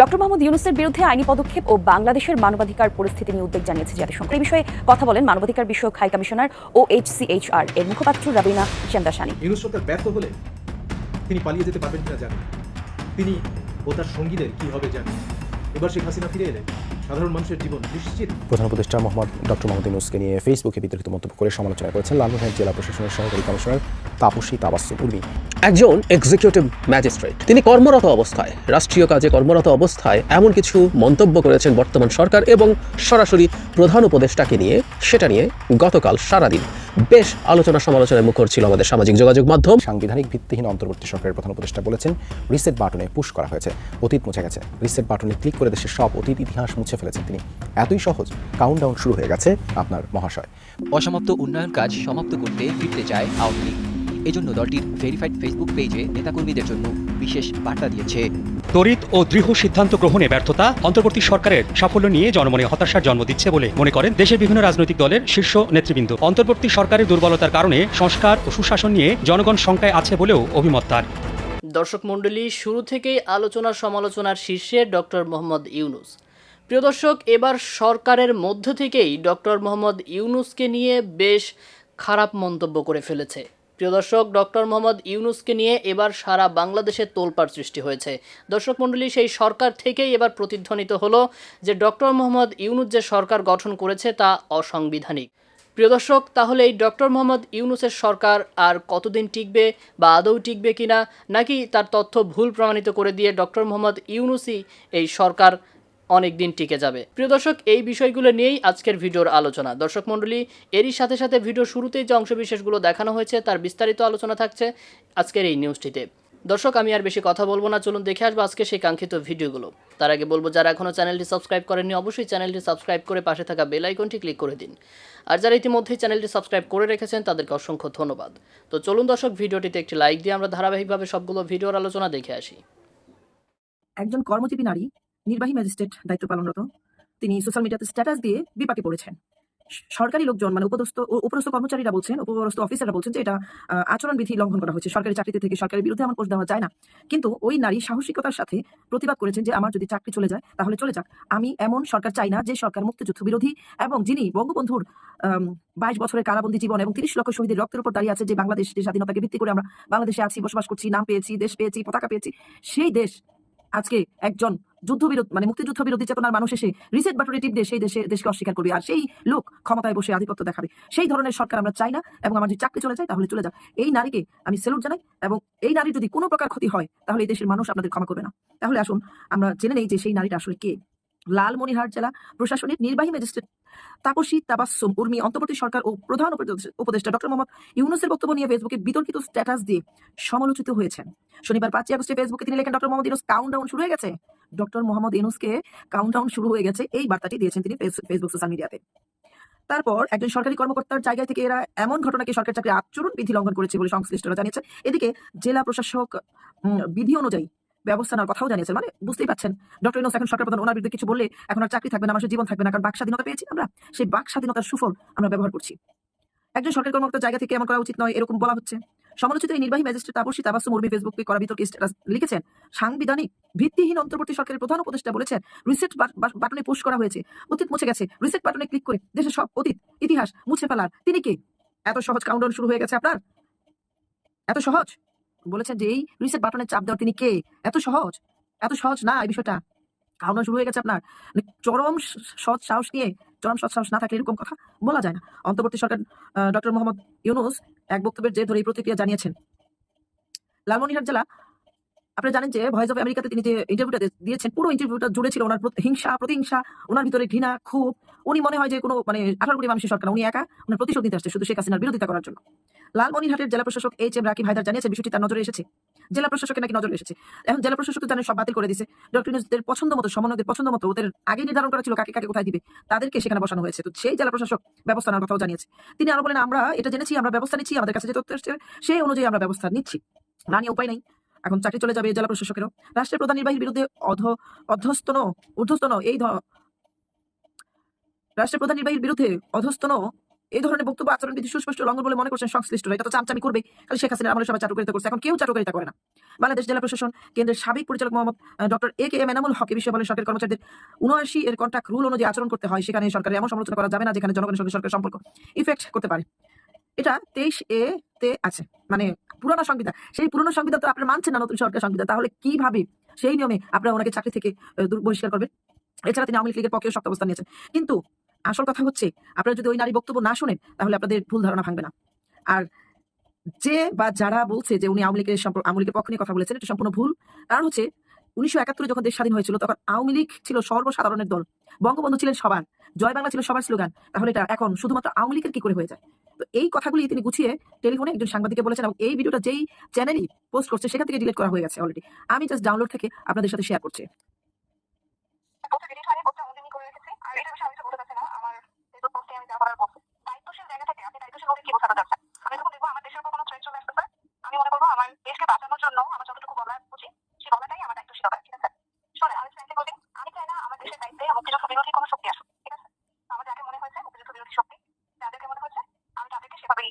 Doctor Mohammad ইউনুসের বিরুদ্ধে আইনি পদক্ষেপ ও বাংলাদেশের মানবাধিকার পরিস্থিতি নিয়ে উদ্বেগ জানিয়েছে জাতিসংঘ। এই বিষয়ে কথা বলেন মানবাধিকার বিষয়ক হাই কমিশনার ও এইচসিএইচআর এর মুখপাত্র রাবিনা চেন্দাসানি। ইউনুস সরকার ব্যর্থ হলে তিনি পালিয়ে যেতে পারবেন কিনা জানেন। তিনি ও তার সঙ্গীদের কি হবে জানেন। এবার শেখ হাসিনা ফিরে এলে সাধারণ মানুষের জীবন নিশ্চিত। প্রধান উপদেষ্টা মোহাম্মদ ডক্টর মোহাম্মদ ইউনুসকে নিয়ে ফেসবুকে বিতর্কিত মন্তব্য করে সমালোচনা করেছেন লালমোহন জেলা প্রশাসনের সহকারী কমিশনার তাপসী তাবাসুম উর্মি একজন এক্সিকিউটিভ ম্যাজিস্ট্রেট তিনি কর্মরত অবস্থায় রাষ্ট্রীয় কাজে কর্মরত অবস্থায় এমন কিছু মন্তব্য করেছেন বর্তমান সরকার এবং সরাসরি প্রধান উপদেষ্টাকে নিয়ে সেটা নিয়ে গতকাল সারাদিন বেশ আলোচনা সমালোচনায় মুখর ছিল আমাদের সামাজিক যোগাযোগ মাধ্যম। সাংবিধানিক ভিত্তিহীন অন্তর্বর্তী সরকারের প্রধান উপদেষ্টা বলেছেন রিসেট বাটনে পুশ করা হয়েছে। অতীত মুছে গেছে। রিসেট বাটনে ক্লিক করে দেশের সব অতীত ইতিহাস মুছে ফেলেছেন তিনি। এতই সহজ কাউন্টডাউন শুরু হয়ে গেছে আপনার মহাশয়। অসমাপ্ত উন্নয়ন কাজ সমাপ্ত করতে ফিরতে চায় আওয়ামী লীগ। এজন্য দলটির ভেরিফাইড ফেসবুক পেজে নেতাকর্মীদের জন্য বিশেষ বার্তা দিয়েছে। তড়িৎ ও দৃঢ় সিদ্ধান্ত গ্রহণে ব্যর্থতা অন্তর্বর্তী সরকারের সাফল্য নিয়ে জনমনে হতাশার জন্ম দিচ্ছে বলে মনে করেন দেশের বিভিন্ন রাজনৈতিক দলের শীর্ষ নেতৃবৃন্দ। অন্তর্বর্তী সরকারের দুর্বলতার কারণে সংস্কার ও সুশাসন নিয়ে জনগণ শঙ্কায় আছে বলেও অভিমত তার। দর্শক মণ্ডলী শুরু থেকেই আলোচনা সমালোচনার শীর্ষে ডক্টর মোহাম্মদ ইউনুস। প্রিয় দর্শক এবার সরকারের মধ্য থেকেই ডক্টর মোহাম্মদ ইউনুসকে নিয়ে বেশ খারাপ মন্তব্য করে ফেলেছে। প্রিয় দর্শক, ডক্টর মোহাম্মদ ইউনুসকে নিয়ে এবার সারা বাংলাদেশে তোলপাড় সৃষ্টি হয়েছে। দর্শক মণ্ডলী, সেই সরকার থেকেই এবার প্রতিধ্বনিত হলো যে ডক্টর মোহাম্মদ ইউনুস যে সরকার গঠন করেছে তা অসাংবিধানিক। প্রিয় দর্শক, তাহলে এই ডক্টর মোহাম্মদ ইউনুসের সরকার আর কতদিন টিকবে বা আদৌ টিকবে কিনা, নাকি তার তথ্য ভুল প্রমাণিত করে দিয়ে ডক্টর মোহাম্মদ ইউনুসই এই সরকার অনেক দিন টিকে যাবে। প্রিয় দর্শক, এই বিষয়গুলো নিয়েই আজকের ভিডিওর আলোচনা। দর্শক মণ্ডলী, এরই সাথে সাথে ভিডিও শুরুতেই যে অংশবিশেষগুলো দেখানো হয়েছে, তার বিস্তারিত আলোচনা থাকছে আজকের এই নিউজটিতে দর্শক, আমি আর বেশি কথা বলব না। চলুন দেখে আসব আজকে সেই কাঙ্ক্ষিত ভিডিওগুলো। তার আগে বলব, যারা এখনও চ্যানেলটি সাবস্ক্রাইব করেননি, অবশ্যই চ্যানেলটি সাবস্ক্রাইব করে পাশে থাকা বেল আইকনটি ক্লিক করে দিন। আর যারা ইতিমধ্যেই চ্যানেলটি সাবস্ক্রাইব করে রেখেছেন, তাদেরকে অসংখ্য ধন্যবাদ। তো চলুন দর্শক, ভিডিওটিতে একটি লাইক দিয়ে আমরা ধারাবাহিকভাবে সবগুলো ভিডিওর আলোচনা দেখে আসি। একজন কর্মজীবী নারী নির্বাহী ম্যাজিস্ট্রেট দায়িত্ব পালনরত, তিনি সোশ্যাল মিডিয়াতে স্ট্যাটাস দিয়ে বিপাকে পড়েছেন। সরকারি লোকজন মানে উপদস্থ উপরস্থ কর্মচারীরা বলছেন উপরস্থ অফিসাররা বলছেন যে এটা আচরণবিধি লঙ্ঘন করা হয়েছে সরকারি চাকরিতে থেকে সরকারের বিরুদ্ধে এমন পোস্ট দেওয়া যায় না। কিন্তু ওই নারী সাহসিকতার সাথে প্রতিবাদ করেছেন যে আমার যদি চাকরি চলে যায়, তাহলে চলে যাক। আমি এমন সরকার চাই না যে সরকার মুক্তিযুদ্ধ বিরোধী এবং যিনি বঙ্গবন্ধুর বাইশ বছরের কারাবন্দী জীবন এবং তিরিশ লক্ষ শহীদের রক্তের উপর দাঁড়িয়ে আছে যে বাংলাদেশ, যে স্বাধীনতাকে ভিত্তি করে আমরা বাংলাদেশে আছি, বসবাস করছি, নাম পেয়েছি, দেশ পেয়েছি, পতাকা পেয়েছি, সেই দেশ আজকে একজন যুদ্ধবিরোধ মানে মুক্তিযুদ্ধ বিরোধী চেতনার মানুষ এসে রিসেট বাটনে টিপ দিয়ে সেই দেশে দেশকে অস্বীকার করবে। আর সেই লোক ক্ষমতায় বসে আধিপত্য দেখাবে। সেই ধরনের সরকার আমরা চাই না এবং আমার যদি চাকরি চলে যায় তাহলে চলে যাক। এই নারীকে আমি সেলুট জানাই এবং এই নারীর যদি কোনো প্রকার ক্ষতি হয় তাহলে এই দেশের মানুষ আপনাদের ক্ষমা করবে না। তাহলে আসুন আমরা জেনে নেই যে সেই নারীটা আসলে কে। লালমনিরহাট জেলা প্রশাসনের নির্বাহী ম্যাজিস্ট্রেট তাপসী তাবাসুম উর্মি, অন্তর্বর্তী সরকার ও প্রধান উপদেষ্টা ডক্টর মোহাম্মদ ইউনুসের বক্তব্য নিয়ে ফেসবুকে বিতর্কিত স্ট্যাটাস দিয়ে সমালোচিত হয়েছেন। শনিবার পাঁচই আগস্টে ফেসবুকে তিনি লেখেন, ডক্টর মোহাম্মদ ইউনুস কাউন্টডাউন শুরু হয়ে গেছে? ডক্টর মোহাম্মদ ইউনুসকে কাউন্টডাউন শুরু হয়ে গেছে এই বার্তাটি দিয়েছেন তিনি ফেস- ফেসবুক সোশ্যাল মিডিয়াতে। তারপর একজন সরকারি কর্মকর্তার জায়গা থেকে এরা এমন ঘটনাকে সরকারি চাকরি আচরণ বিধি লঙ্ঘন করেছে বলে সংশ্লিষ্টরা জানিয়েছে এদিকে জেলা প্রশাসক বিধি অনুযায়ী ব্যবস্থা নেওয়ার কথাও জানিয়েছেন। মানে বুঝতেই পাচ্ছেন ডক্টর ইউনুস এখন সরকার প্রধান, ওনার বিরুদ্ধে কিছু বললে এখন আর চাকরি থাকবে না, মানুষের জীবন থাকবে না, কারণ বাক স্বাধীনতা পেয়েছি আমরা, সেই বাক স্বাধীনতার সুফল আমরা ব্যবহার করছি। একজন সরকারি কর্মকর্তার জায়গা থেকে এমন করা উচিত নয়, এরকম বলা হচ্ছে। সমালোচিত এই নির্বাহী ম্যাজিস্ট্রেট তাপসী তাবাসুম মুরবি ফেসবুকে করা বিতর্কে স্ট্যাটাস লিখেছেন, সাংবিধানিক ভিত্তিহীন অন্তর্বর্তী সরকারের প্রধান উপদেষ্টা বলেছেন রিসেট বাটনে পোস্ট করা হয়েছে, অতীত মুছে গেছে রিসেট বাটনে ক্লিক করে দেশের সব অতীত, ইতিহাস মুছে ফেলার। তিনি কে? এত সহজ কাউন্টডাউন শুরু হয়ে গেছে আপনার? এত সহজ? বলেছেন যে, এই রিসেট বাটনে চাপ দেওয়ার তিনি কে? এত সহজ? এত সহজ না এই বিষয়টা। কারণ শুরু হয়ে গেছে আপনার। মানে চরম সৎ সাহস নিয়ে, চরম সৎ সাহস না থাকলে এরকম কথা বলা যায় না। অন্তর্বর্তী সরকার ডক্টর মোহাম্মদ ইউনুস এক বক্তব্যের যে ধরে এই প্রতিক্রিয়া জানিয়েছেন। লালমনিরহাট জেলা আপনারা জানেন যে ভয়েস অফ আমেরিকাতে তিনি যে ইন্টারভিউটা দিয়েছেন, পুরো ইন্টারভিউটা জুড়ে ছিল ওনার হিংসা, প্রতিহিংসা। ওনার ভিতরে ঘৃণা খুব উনি মনে হয় যে কোনো মানে আঠারো কোটি মানুষের সরকার উনি একা ওনার প্রতিশোধ নিতে আসছে শুধু শেখ হাসিনার বিরোধিতা করার জন্য। লালমনিরহাটের জেলা প্রশাসক এইচ এম রাকিব হায়দার জানিয়েছে বিষয়টি তার নজরে এসেছে। জেলা প্রশাসকের নাকি নজরে এসেছে। এখন জেলা প্রশাসক জানেন সব বাতিল করে দিয়েছে। ডক্টর ইউনুসদের পছন্দ মতো, সমন্বয়দের পছন্দ মতো ওদের আগে নির্ধারণ করা ছিল কাকে কাকে কোথায় দিবে, তাদেরকে সেখানে বসানো হয়েছে। তো সেই জেলা প্রশাসক ব্যবস্থা নেওয়ার কথাও জানিয়েছে। তিনি আরও বলেন, আমরা এটা জেনেছি, আমরা ব্যবস্থা নিচ্ছি, আমাদের কাছে যে তথ্য এসছে, সেই অনুযায়ী আমরা ব্যবস্থা নিচ্ছি। না নিয়ে উপায় নেই। এখন চাকরি চলে যাবে জেলা প্রশাসকেরও। রাষ্ট্রের প্রধান নির্বাহীর বিরুদ্ধে অধ অধ্যস্তন ঊর্ধ্বস্তন এই রাষ্ট্রের প্রধান নির্বাহীর বিরুদ্ধে অধস্তন এই ধরনের বক্তব্য আচরণ বিধি সুস্পষ্ট লঙ্ঘন বলে মনে করছেন সংশ্লিষ্টরা এটা তো চামচামি করবে। খালি শেখ হাসিনার আমলে সবাই চাটুকারিতা করছে। এখন কেউ চাটুকারিতা করে না। বাংলাদেশ জেলা প্রশাসন কেন্দ্রের সাবেক পরিচালক Mohammad doctor A K M Enamul Haque বিষয়ে বলেন, সরকারি কর্মচারীদের উনআশি এর কন্ট্রাক্ট রুল অনুযায়ী আচরণ করতে হয়। সেখানে সরকারের এমন সমালোচনা করা যাবে না যেখানে জনগণের সঙ্গে সরকারের সম্পর্ক ইফেক্ট করতে পারে। এটা তেইশ এ তে আছে। মানে পুরোনো সংবিধান। সেই পুরোনো সংবিধান তো আপনারা মানছেন না নতুন সরকার সংবিধান। তাহলে কীভাবে সেই নিয়মে আপনারা ওনাকে চাকরি থেকে বহিষ্কার করবেন? এছাড়া তিনি আওয়ামী লীগের পক্ষেও শক্ত অবস্থান নিয়েছেন। কিন্তু আসল কথা হচ্ছে, আপনারা যদি ওই নারী বক্তব্য না শোনেন, তাহলে আপনাদের ভুল ধারণা ভাঙবে না। আর যে বা যারা বলছে যে উনি আওয়ামী লীগের আওয়ামী লীগের পক্ষ নিয়ে কথা বলেছেন, এটা সম্পূর্ণ ভুল। কারণ হচ্ছে, উনিশশো একাত্তরে যখন দেশ স্বাধীন হয়েছিল, তখন আওয়ামী লীগ ছিল সর্বসাধারণের দল। বঙ্গবন্ধু ছিলেন সবার, জয় বাংলা ছিল সবার স্লোগান। তাহলে এটা এখন শুধুমাত্র আওয়ামী লীগের কি করে হয়ে যায়? তো এই কথাগুলি তিনি গুছিয়ে টেলিফোনে একজন সাংবাদিককে বলেছেন এবং এই ভিডিওটা যেই চ্যানেলই পোস্ট করছে, সেখান থেকে ডিলিট করা হয়ে গেছে অলরেডি আমি জাস্ট ডাউনলোড থেকে আপনাদের সাথে শেয়ার করছি পোস্টে ডিলিট হয়নি পোস্টে আমি করে রেখেছি আর এটা বিষয়ে আমি কিছু বলতে চাচ্ছি না আমার ফেসবুক পোস্টে আমি যা করার বলছি দায়িত্বশীল জায়গা থেকে আপনি দায়িত্বশীল বলতে কি বোঝাতে যাচ্ছেন আমি যখন দেখব আমার দেশের উপর কোনো থ্রেট চলে আসতেছে আমি মনে করব আমার দেশকে বাঁচানোর জন্য আমার যতটুকু বলা উচিত সেই বলাটাই আমার দায়িত্বশীলতা ঠিক আছে শোনেন আমি ফ্রেন্ডলি বলি আমি চাই না আমার দেশের দায়িত্বে মুক্তিযুদ্ধ বিরোধী কোনো শক্তি আসুক ঠিক আছে আমার যাকে মনে হয়েছে মুক্তিযুদ্ধ বিরোধী শক্তি যাদেরকে মনে হয়েছে আমি তাদেরকে সেভাবেই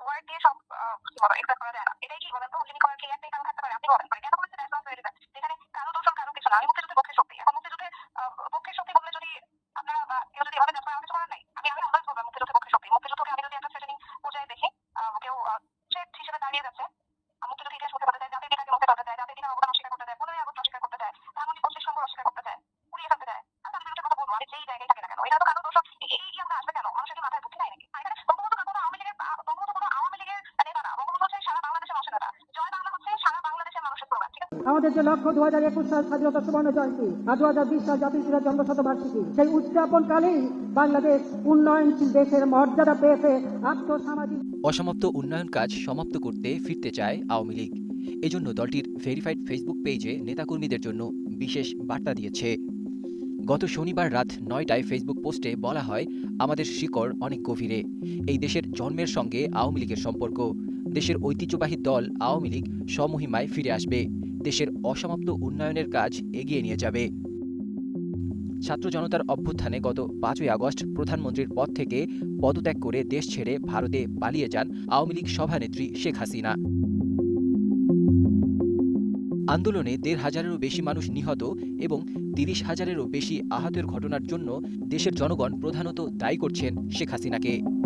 যায় বলেন। মানে আমি শক্তি এখন মুক্তিযুদ্ধের পক্ষে শক্তি বললে যদি আপনারা কিছু করার নাই, আমি আমি অলওয়েজ শক্তি মুক্তিযুদ্ধকে যদি একটা দেখি কেউ থ্রেট হিসেবে দাঁড়িয়ে যাচ্ছে মুক্তিযুদ্ধ ইতিহাস মুছে ফেলতে চায়, জাতির পিতাকে মুছে ফেলতে চায়, জাতির পিতার অবদান অস্বীকার আমাদের যে লক্ষ্য দু হাজার একুশ সাল স্বাধীনতা সুবর্ণ জয়ন্তী আর দু হাজার বিশ সাল জাতির পিতার জন্মশতবার্ষিকী সেই উদযাপনকালেই বাংলাদেশ উন্নয়নশীল দেশের মর্যাদা পেয়েছে আর্থসামাজিক অসমাপ্ত উন্নয়ন কাজ সমাপ্ত করতে ফিরতে চায় আওয়ামী লীগ। এজন্য দলটির ভেরিফাইড ফেসবুক পেজে নেতাকর্মীদের জন্য বিশেষ বার্তা দিয়েছে। গত শনিবার রাত নয়টায় ফেসবুক পোস্টে বলা হয়, আমাদের শিকড় অনেক গভীরে। এই দেশের জন্মের সঙ্গে আওয়ামী লীগের সম্পর্ক। দেশের ঐতিহ্যবাহী দল আওয়ামী লীগ সমহিমায় ফিরে আসবে। দেশের অসমাপ্ত উন্নয়নের কাজ এগিয়ে নিয়ে যাবে। ছাত্র জনতার অভ্যুত্থানে গত পাঁচই আগস্ট প্রধানমন্ত্রীর পদ থেকে পদত্যাগ করে দেশ ছেড়ে ভারতে পালিয়ে যান আওয়ামী লীগ সভানেত্রী শেখ হাসিনা। আন্দোলনে দেড় হাজারেরও বেশি মানুষ নিহত এবং তিরিশ হাজারেরও বেশি আহতের ঘটনার জন্য দেশের জনগণ প্রধানত দায়ী করছেন শেখ হাসিনাকে।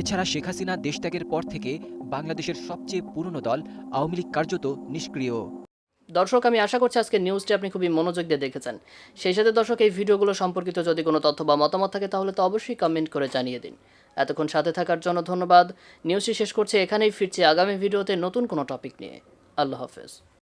এছাড়া শেখ হাসিনা দেশত্যাগের পর থেকে বাংলাদেশের সবচেয়ে পুরনো দল আওয়ামী লীগ কার্যত নিষ্ক্রিয়। দর্শক, আমি আশা করছি আজকে নিউজটি আপনি খুবই মনোযোগ দিয়ে দেখেছেন। সেই সাথে দর্শক, এই ভিডিওগুলো সম্পর্কিত যদি কোনো তথ্য বা মতামত থাকে, তাহলে তো অবশ্যই কমেন্ট করে জানিয়ে দিন। এতক্ষণ সাথে থাকার জন্য ধন্যবাদ। নিউজটি শেষ করছে এখানেই, ফিরছি আগামী ভিডিওতে নতুন কোনো টপিক নিয়ে। আল্লাহ হাফেজ।